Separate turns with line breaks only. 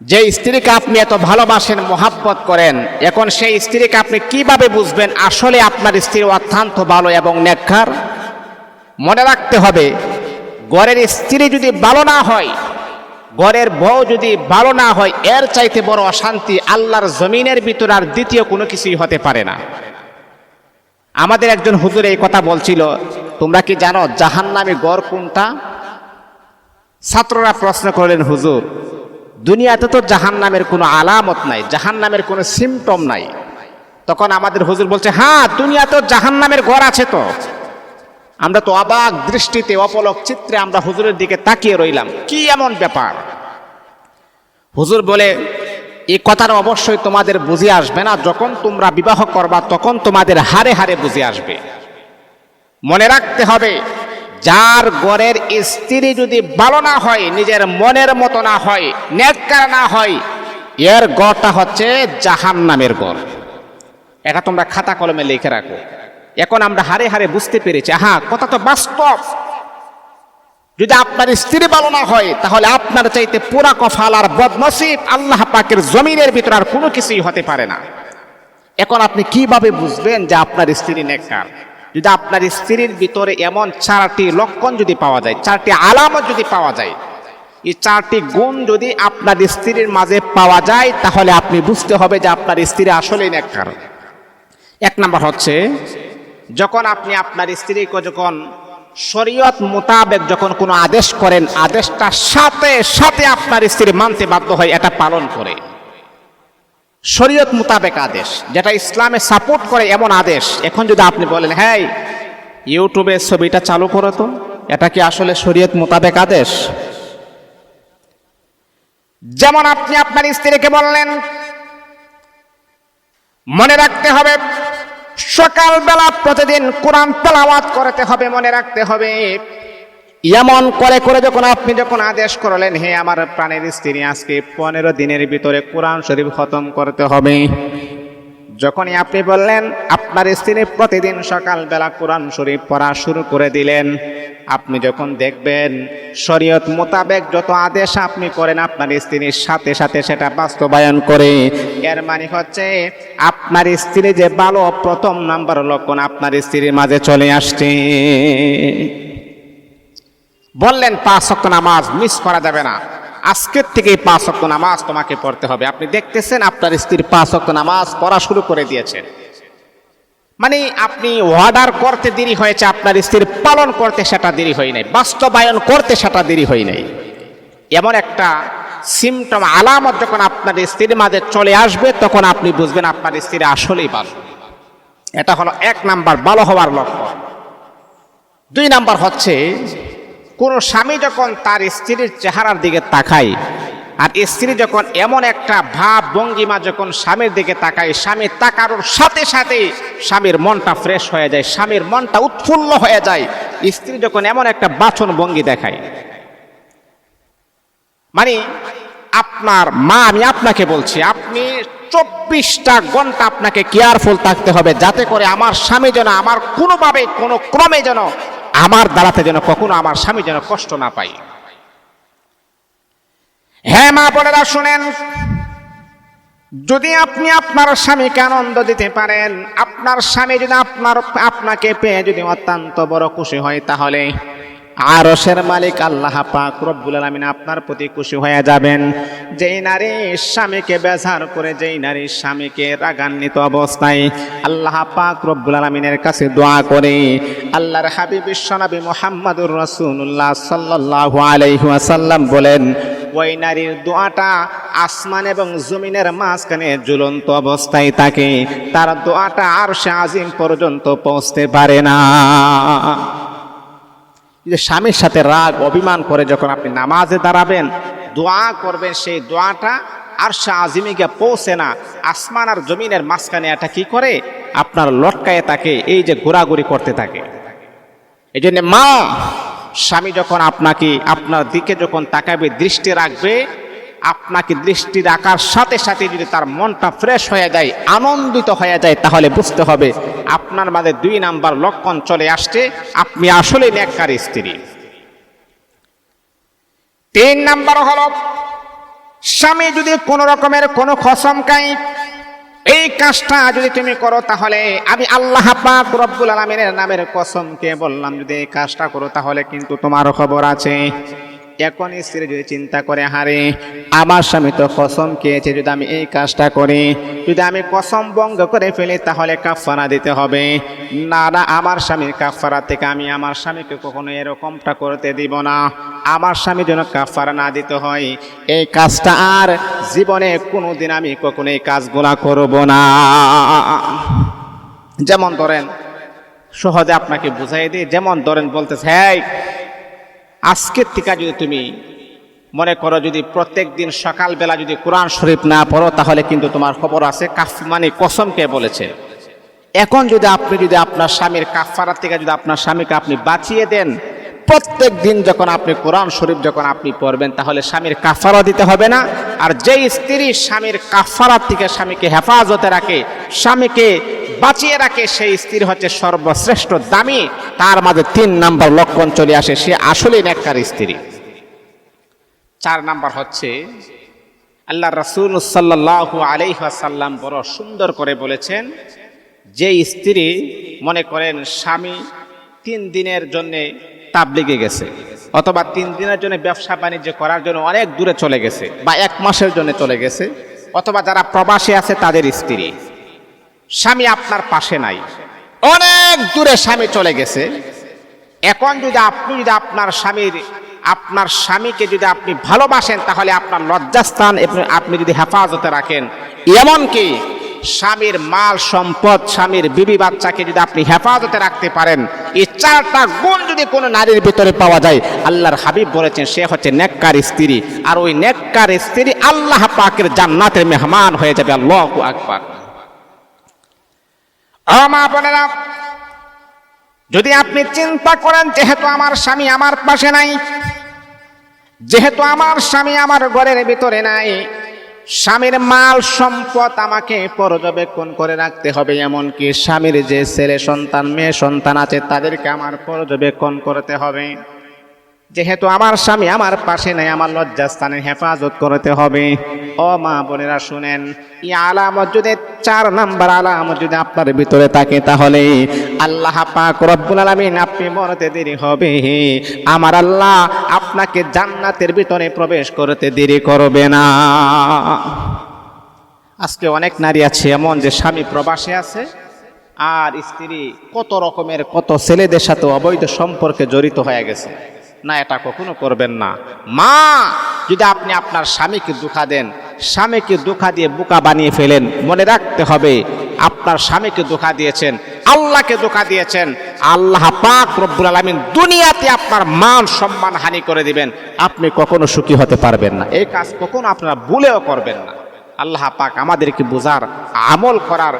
যে স্ত্রীকে আপনি এত ভালোবাসেন, মোহাব্বত করেন, এখন সেই স্ত্রীকে আপনি কীভাবে বুঝবেন? আসলে আপনার স্ত্রী অত্যন্ত ভালো এবং নেককার। মনে রাখতে হবে, ঘরের স্ত্রী যদি ভালো না হয়, ঘরের বউ যদি ভালো না হয়, এর চাইতে বড় অশান্তি আল্লাহর জমিনের ভিতর আর দ্বিতীয় কোনো কিছুই হতে পারে না। আমাদের একজন হুজুর এই কথা বলছিল, তোমরা কি জানো জাহান্নামী গড় কোনটা? ছাত্ররা প্রশ্ন করলেন, হুজুর দুনিয়াতে তো জাহান্নামের কোনো আলামত নাই, জাহান্নামের কোনো সিমটম নাই। তখন আমাদের হুজুর বলছে হ্যাঁ দুনিয়া দুনিয়াতেও জাহান্নামের ঘর আছে তো। আমরা তো অবাক দৃষ্টিতে, অপলক চিত্রে আমরা হুজুরের দিকে তাকিয়ে রইলাম। কি এমন ব্যাপার? হুজুর বলে, এই কথাটা অবশ্যই তোমাদের বুঝে আসবে না। যখন তোমরা বিবাহ করবা, তখন তোমাদের হারে হারে বুঝে আসবে। মনে রাখতে হবে যার গড়ের স্ত্রী যদি ভালো না হয়, নিজের মনের মতো না হয়, নেককার না হয়, এর গড়টা হচ্ছে জাহান নামের গড়। এটা তোমরা খাতা কলমে লিখে রাখো। এখন আমরা হারে হারে বুঝতে পেরেছি হ্যাঁ কথা তো বাস্তব। যদি আপনার স্ত্রী ভালো না হয়, তাহলে আপনার চাইতে পুরা কফাল আর বদনসিব আল্লাহ পাকের জমিনের ভিতর আর কোনো কিছুই হতে পারে না। এখন আপনি কীভাবে বুঝবেন যে আপনার স্ত্রী নেককার? যদি আপনার স্ত্রীর ভিতরে এমন চারটি লক্ষণ যদি পাওয়া যায়, চারটি আলামত যদি পাওয়া যায়, এই চারটি গুণ যদি আপনার স্ত্রীর মাঝে পাওয়া যায়, তাহলে আপনি বুঝতে হবে যে আপনার স্ত্রী আসলেই নেককার। এক নম্বর হচ্ছে, যখন আপনি আপনার স্ত্রীকে যখন শরীয়ত মোতাবেক যখন কোনো আদেশ করেন আদেশটা সাথে সাথে আপনার স্ত্রী মানতে বাধ্য হয়, এটা পালন করে। শরীয়ত মোতাবেক আদেশ, যেটা ইসলামে সাপোর্ট করে এমন আদেশ। এখন যদি আপনি বলেন হ্যাঁ ইউটিউবে ছবিটা চালু করো তো, এটা কি আসলে শরীয়ত মোতাবেক আদেশ? যেমন আপনি আপনার স্ত্রীকে বললেন, মনে রাখতে হবে, সকালবেলা প্রতিদিন কোরআন তেলাওয়াত করতে হবে, মনে রাখতে হবে। এমন করে করে যখন আপনি যখন আদেশ করলেন, হে আমার প্রাণের স্ত্রী, আজকে পনেরো দিনের ভিতরে কোরআন শরীফ খতম করতে হবে। যখনই আপনি বললেন, আপনার স্ত্রী প্রতিদিন সকালবেলা কোরআন শরীফ পড়া শুরু করে দিলেন। আপনি যখন দেখবেন, শরীয়ত মোতাবেক যত আদেশ আপনি করেন, আপনার স্ত্রীর সাথে সাথে সেটা বাস্তবায়ন করে। এর মানে হচ্ছে, আপনার স্ত্রী যে ভালো প্রথম নাম্বার লক্ষণ আপনার স্ত্রীর মাঝে চলে আসছে। বললেন, পাঁচ শক্ত নামাজ মিস করা যাবে না। আজকের থেকে এই পাঁচ শক্ত নামাজ তোমাকে পড়তে হবে। আপনি দেখতেছেন, আপনার স্ত্রীর পাঁচ শক্ত নামাজ পড়া শুরু করে দিয়েছেন মানে আপনি অর্ডার করতে দেরি হয়েছে, আপনার স্ত্রীর পালন করতে সেটা দেরি হয় নাই, বাস্তবায়ন করতে সেটা দেরি হয় নাই। এমন একটা সিমটম আলামত যখন আপনার স্ত্রীর মাঝে চলে আসবে, তখন আপনি বুঝবেন আপনার স্ত্রী আসলেই ভালো। এটা হলো এক নাম্বার, ভালো হওয়ার লক্ষণ। দুই নাম্বার হচ্ছে কোন স্বামী যখন তার স্ত্রীর চেহারার দিকে তাকায়, আর স্ত্রী যখন এমন একটা ভাব ভঙ্গিমা যখন স্বামীর দিকে তাকায়, স্বামী তাকানোর সাথে সাথে স্বামীর মনটা ফ্রেশ হয়ে যায়, স্বামীর মনটা উৎফুল্ল হয়ে যায়। স্ত্রী যখন এমন একটা বাচন ভঙ্গি দেখায় মানে আপনার মা, আমি আপনাকে বলছি, আপনি চব্বিশটা ঘণ্টা আপনাকে কেয়ারফুল থাকতে হবে, যাতে করে আমার স্বামী যেন আমার কোনোভাবে, কোনো ক্রমে যেন আমার দাঁড়াতে যেন কখনো আমার স্বামী যেন কষ্ট না পাই হ্যাঁ মা বোনেরা, শুনেন, যদি আপনি আপনার স্বামীকে আনন্দ দিতে পারেন, আপনার স্বামী যদি আপনার, আপনাকে পেয়ে যদি অত্যন্ত বড় খুশি হয়, তাহলে আরশের মালিক আল্লাহ পাক রব্বুল আলামিন আপনার প্রতি খুশি হয়ে যাবেন। যেই নারী স্বামীকে বেজার করে, যেই নারী স্বামীকে রাগান্বিত অবস্থায় আল্লাহ পাক রব্বুল আলামিনের কাছে দোয়া করে আল্লাহর হাবিব বিশ্বনবী মোহাম্মদুর রাসূলুল্লাহ সাল্লাল্লাহু আলাইহি ওয়াসাল্লাম বলেন, ওই নারীর দোয়াটা আসমান এবং জমিনের মাঝখানে ঝুলন্ত অবস্থায় থাকে। তার দোয়াটা আর সে আজিম পর্যন্ত পৌঁছতে পারে না। যে স্বামীর সাথে রাগ, অভিমান করে যখন আপনি নামাজে দাঁড়াবেন, দোয়া করবেন, সেই দোয়াটা আর সে আজিমে গিয়ে পৌঁছে না। আসমান আর জমিনের মাঝখানে এটা কি করে? আপনার লটকায়ে তাকে এই যে ঘোরাঘুরি করতে থাকে। এই জন্য মা, স্বামী যখন আপনাকে, আপনার দিকে যখন তাকাবে, দৃষ্টি রাখবে, আপনাকে দৃষ্টি রাখার সাথে সাথে যদি তার মনটা ফ্রেশ হয়ে যায়, আনন্দিত হয়ে যায়, তাহলে বুঝতে হবে আপনার মাঝে দুই নাম্বার লক্ষণ চলে আসছে। আপনি আসলে নেককার স্ত্রী। তিন নাম্বার হল, স্বামী যদি কোনো রকমের কোনো খসম খাই এই কাজটা যদি তুমি করো তাহলে আমি আল্লাহ পাক রব্বুল আলমিনের নামের কসমকে বললাম, যদি এই কাজটা করো তাহলে কিন্তু তোমার খবর আছে। এখন স্ত্রী যদি চিন্তা করে, হারে আমার স্বামী তো কসম খেয়েছে, যদি আমি এই কাজটা করি, যদি আমি কসম ভঙ্গ করে ফেলি, তাহলে কাফারা দিতে হবে। না না, আমার স্বামীর কাফারা থেকে আমি আমার স্বামীকে কখনো এরকমটা করতে দিব না। আমার স্বামী যেন কাফারা না দিতে হয়। এই কাজটা আর জীবনে কোনোদিন আমি কখনো এই কাজগুলা করব না। যেমন ধরেন, সহজে আপনাকে বুঝাই দিই, যেমন ধরেন বলতেছে হ্যাঁ আজকের থেকে যদি তুমি মনে করো যদি প্রত্যেক দিন সকালবেলা যদি কোরআন শরীফ না পড়ো, তাহলে কিন্তু তোমার খবর আছে কাফ মানে কসমকে বলেছে। এখন যদি আপনি যদি আপনার স্বামীর কাফারার থেকে যদি আপনার স্বামীকে আপনি বাঁচিয়ে দেন প্রত্যেক দিন যখন আপনি কোরআন শরীফ যখন আপনি পড়বেন, তাহলে স্বামীর কাফারা দিতে হবে না। আর যেই স্ত্রী স্বামীর কাফারার থেকে স্বামীকে হেফাজতে রাখে, স্বামীকে বাঁচিয়ে রাখে, সেই স্ত্রী হচ্ছে সর্বশ্রেষ্ঠ দামি। তার মাঝে তিন নাম্বার লক্ষণ চলে আসে, সে আসলেই নেককার স্ত্রী। চার নাম্বার হচ্ছে, আল্লাহ রসুল সাল্লাহ আলাইহাসাল্লাম বড় সুন্দর করে বলেছেন, যে স্ত্রী মনে করেন স্বামী তিন দিনের জন্যে তাবলিগে গেছে। অথবা তিন দিনের জন্য ব্যবসা বাণিজ্য করার জন্য অনেক দূরে চলে গেছে বা এক মাসের জন্য চলে গেছে। অথবা যারা প্রবাসী আছে, তাদের স্ত্রী। স্বামী আপনার পাশে নাই। অনেক দূরে স্বামী চলে গেছে। এখন যদি আপনি, যদি আপনার স্বামীর, আপনার স্বামীকে যদি আপনি ভালোবাসেন, তাহলে আপনার লজ্জাস্থান, আপনি- যদি হেফাজতে রাখেন, এমনকি স্বামীর মাল সম্পদ, স্বামীর বিবি বাচ্চাকে যদি আপনি হেফাজতে রাখতে পারেন, এই চারটা গুণ যদি কোনো নারীর ভিতরে পাওয়া যায়, আল্লাহর হাবিব বলেছেন, সে হচ্ছে নেককার স্ত্রী। আর ওই নেককার স্ত্রী আল্লাহ পাকের জান্নাতের মেহমান হয়ে যাবে, আল্লাহ আকবার। ও মা বোনেরা, যদি আপনি চিন্তা করেন, যেহেতু আমার স্বামী আমার পাশে নাই, যেহেতু আমার স্বামী আমার ঘরের ভিতরে নাই স্বামীর মাল সম্পদ আমাকে পর্যবেক্ষণ করে রাখতে হবে, এমনকি স্বামীর যে ছেলে সন্তান, মেয়ে সন্তান আছে, তাদেরকে আমার পর্যবেক্ষণ করতে হবে। যেহেতু আমার স্বামী আমার পাশে নেই, আমার লজ্জাস্থানের হেফাজত করতে হবে। ও মা বোনেরা শুনেন ই আলামত যদি চার নাম্বার আলামত যদি আপনার ভিতরে থাকে, তাহলে আল্লাহ পাক রব্বুল আলামিন আপনি মরতে দেরি হবে। আমার আল্লাহ আপনাকে জান্নাতের ভিতরে প্রবেশ করতে দেরি করবে না। আজকে অনেক নারী আছে এমন যে স্বামী প্রবাসে আছে, আর স্ত্রী কত রকমের, কত ছেলেদের সাথে অবৈধ সম্পর্কে জড়িত হয়ে গেছে। না, এটা কখনো করবেন না। মা, যদি আপনি আপনার স্বামীকে দুঃখা দেন, স্বামীকে দুঃখা দিয়ে বোকা বানিয়ে ফেলেন, মনে রাখতে হবে, আপনার স্বামীকে ধোকা দিয়েছেন, আল্লাহকে ধোকা দিয়েছেন, আল্লাহ পাক রব্বুল আলামিন দুনিয়াতে আপনার মান সম্মান হানি করে দিবেন, আপনি কখনো সুখী হতে পারবেন না। এই কাজ কখনো আপনারা ভুলেও করবেন না। আল্লাহ পাক আমাদেরকে বোঝার, আমল করার